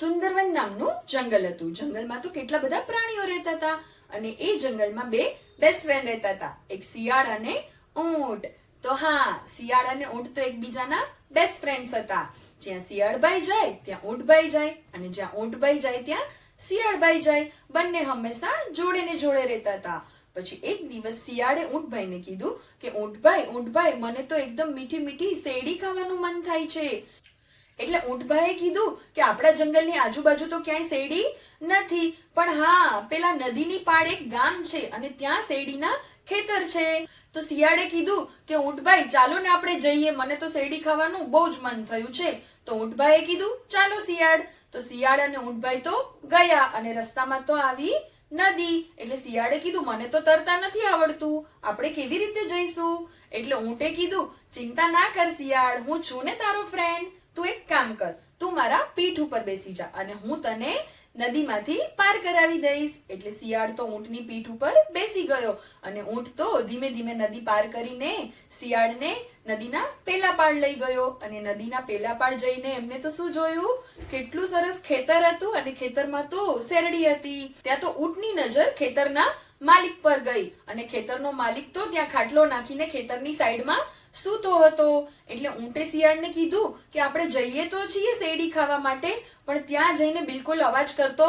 સુંદરવન નામનું જંગલ હતું. જંગલમાં તો કેટલા બધા પ્રાણીઓ રહેતા હતા? અને એ જંગલમાં બે બેસ્ટ ફ્રેન્ડ રહેતા હતા. એક શિયાળ અને ઊંટ. તો હા, શિયાળ અને ઊંટ તો એકબીજાના બેસ્ટ ફ્રેન્ડ્સ હતા. જ્યાં શિયાળભાઈ જાય, ત્યાં ઊંટભાઈ જાય. અને જ્યાં ઊંટભાઈ જાય, ત્યાં શિયાળભાઈ જાય. બંને હંમેશા જોડે ને જોડે રહેતા હતા. પછી એક દિવસ શિયાળે ઊંટભાઈને કીધું કે ઊંટભાઈ ઊંટભાઈ મને તો એકદમ મીઠી મીઠી શેરડી ખાવાનું મન થાય છે. એટલે ઊંટભાઈએ કીધું કે આપણા જંગલની આજુબાજુ તો ક્યાંય શેરડી નથી. પણ હા, પેલા નદીની પાળે એક ગામ છે અને ત્યાં શેરડીના ખેતર છે. તો શિયાળે કીધું કે ઊંટભાઈ ચાલો ને આપણે જઈએ. મને તો શેરડી ખાવાનું બહુ જ મન થયું છે. તો ઊંટભાઈએ કીધું, ચાલો શિયાળ. તો શિયાળ અને ઊંટભાઈ તો ગયા અને રસ્તામાં તો આવી નદી. એટલે શિયાળે કીધું, મને તો તરતા નથી આવડતું. આપણે કેવી રીતે જઈશું? એટલે ઊંટે કીધું, ચિંતા ના કર શિયાળ. હું છું ને તારો ફ્રેન્ડ તું એક કામ કર, તું મારા પીઠ ઉપર બેસી જા અને હું તને નદીમાંથી પાર કરાવી દઈશ. એટલે શિયાળ તો ઊંટની પીઠ ઉપર બેસી ગયો અને ઊંટ તો ધીમે ધીમે નદી પાર કરીને શિયાળને નદીના પેલા પાડ લઈ ગયો અને નદીના પેલા પાડ જઈને એમને તો શું જોયું? કેટલું સરસ ખેતર હતું અને ખેતરમાં તો શેરડી હતી. ત્યાં તો ઊંટની નજર ખેતરના માલિક પર ગઈ અને ખેતરનો માલિક તો ત્યાં ખાટલો નાખીને ખેતરની સાઈડમાં સૂતો હતો? એટલે ઊંટે શિયાળને કીધું કે આપણે જઈએ તો છીએ શેરડી ખાવા માટે, પણ ત્યાં જઈને બિલકુલ અવાજ કરતો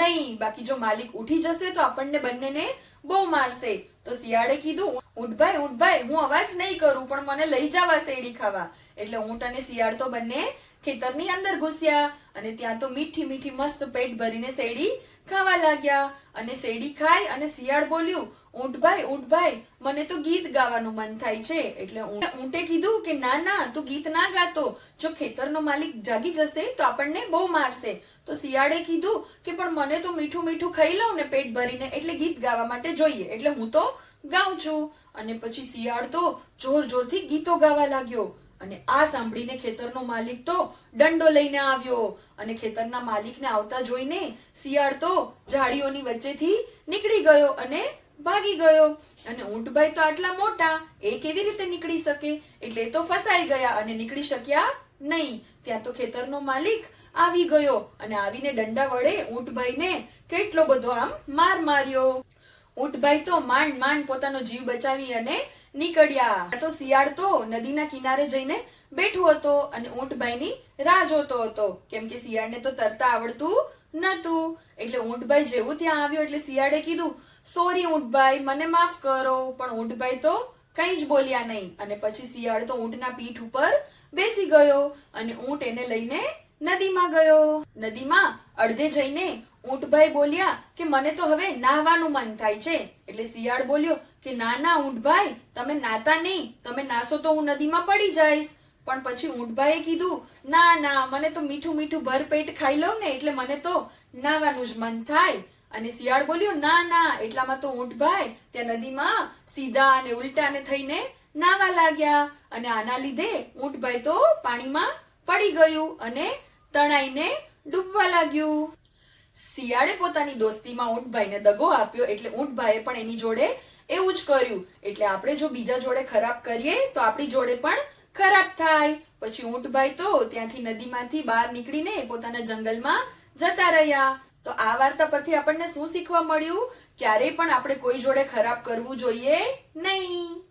નહીં. બાકી જો માલિક ઉઠી જશે તો આપણને બંનેને બહુ મારશે. તો શિયાળે કીધું ઊંટભાઈ ઊંટભાઈ હું અવાજ નહીં કરું, પણ મને લઈ જવા શેરડી ખાવા. એટલે ઊંટ અને શિયાળ તો બંને ખેતરની અંદર ઘૂસ્યા અને ત્યાં તો મીઠી મીઠી મસ્ત પેટ ભરીને શેરડી ખાવા લાગ્યા. અને શેરડી ખાઈ અને શિયાળ બોલ્યું ઊંટભાઈ ઊંટભાઈ મને તો ગીત ગાવાનું મન થાય છે. એટલે ઊંટે કીધું કે ના ના, તું ગીત ના ગાતો. જો ખેતરનો માલિક જાગી જશે તો આપણને બહુ મારશે. તો શિયાળે કીધું કે પણ મને તો મીઠું મીઠું ખાઈ લઉં ને પેટ ભરીને એટલે ગીત ગાવા માટે જોઈએ. એટલે હું તો ગાઉં છું. અને પછી શિયાળ તો જોર જોરથી ગીતો ગાવા લાગ્યો. અને આ સાંભળીને ખેતરનો માલિક તો દંડો લઈને આવ્યો. અને ખેતરના માલિકને આવતા જોઈને શિયાળ તો ઝાડીઓની વચ્ચેથી નીકળી ગયો અને ભાગી ગયો. અને ઊંટભાઈ તો આટલા મોટા, એ કેવી રીતે નીકળી શકે? એટલે તો ફસાઈ ગયા અને નીકળી શક્યા નહીં. ત્યાં તો ખેતરનો માલિક આવી ગયો અને આવીને દંડા વડે ઊંટભાઈને કેટલો બધો આમ માર માર્યો. ઊંટભાઈ તો માંડ માંડ પોતાનો જીવ બચાવી અને નીકળ્યા. તો શિયાળ તો નદીના કિનારે જઈને બેઠો હતો અને ઊંટભાઈની રાહ જોતો હતો. કેમ કે શિયાળને તો તરતા આવડતું નતું. એટલે ઊંટભાઈ જેવું ત્યાં આવ્યો એટલે શિયાળે કીધું સોરી ઊંટભાઈ, મને માફ કરો. પણ ઊંટભાઈ તો કંઈ જ બોલ્યા નહીં. અને પછી શિયાળ તો ઊંટના પીઠ ઉપર બેસી ગયો અને ઊંટ એને લઈને નદીમાં ગયો. નદીમાં અડધે જઈને ઊંટભાઈ બોલ્યા કે મને તો હવે નાહવાનું મન થાય છે. એટલે શિયાળ બોલ્યો કે, ના ના ઊંટભાઈ, તમે નાતા નહીં. તમે નાશો તો હું નદીમાં પડી જઈશ. પણ પછી ઊંટભાઈએ કીધું, ના ના, મને તો મીઠું મીઠું ભરપેટ ખાઈ લઉં ને એટલે મને તો નાવાનું જ મન થાય. અને શિયાળ બોલ્યો, ના ના, એટલામાં તો ઊંટભાઈ ત્યાં નદીમાં સીધા અને ઉલટાને થઈને નાવા લાગ્યા અને આના લીધે ઊંટભાઈ તો પાણીમાં પડી ગયું અને તણાઈને ડૂબવા લાગ્યું. શિયાળે પોતાની દોસ્તીમાં ઊંટભાઈને દગો આપ્યો એટલે ઊંટભાઈએ પણ એની જોડે એવું જ કર્યું. એટલે આપણે જો બીજા જોડે ખરાબ કરીએ તો આપણી જોડે પણ ખરાબ થાય. પછી ઊંટભાઈ તો ત્યાંથી નદીમાંથી બહાર નીકળીને પોતાના જંગલમાં જતા રહ્યા. તો આ વાર્તા પરથી આપણને શું શીખવા મળ્યું? ક્યારેય પણ આપણે કોઈ જોડે ખરાબ કરવું જોઈએ નહીં.